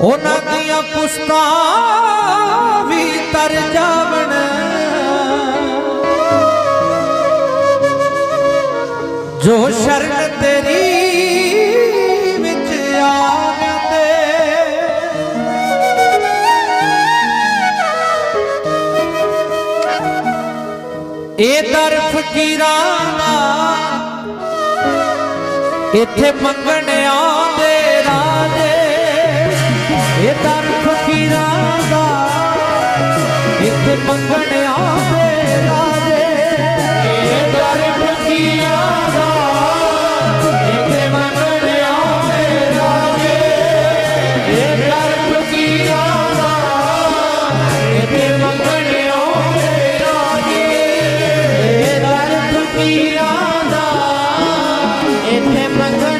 ਉਹਨਾਂ ਦੀਆਂ ਪੁਸਤਾਂ ਵੀ ਤਰ ਜਾਵਣ। ਜੋ ਸ਼ਰਨ ਤੇਰੀ ਵਿੱਚ ਆ ਇਹ ਦਰ ਫਕੀਰਾਂ ਦਾ ਇੱਥੇ ਮੰਗਣ ਤੇ ਮੰਗਣਿਆ ਦੇ ਰਾਜੇ। ਇਹ ਦਰ ਫਕੀਆ ਦਾ, ਇੱਥੇ ਮੰਗਣਿਆ ਦੇ ਰਾਜੇ। ਇਹ ਦਰ ਫਕੀਆ ਦਾ, ਇੱਥੇ ਮੰਗਣਿਆ ਦੇ ਰਾਜੇ। ਇਹ ਦਰ ਫਕੀਆ ਦਾ, ਇੱਥੇ ਮੰਗਣ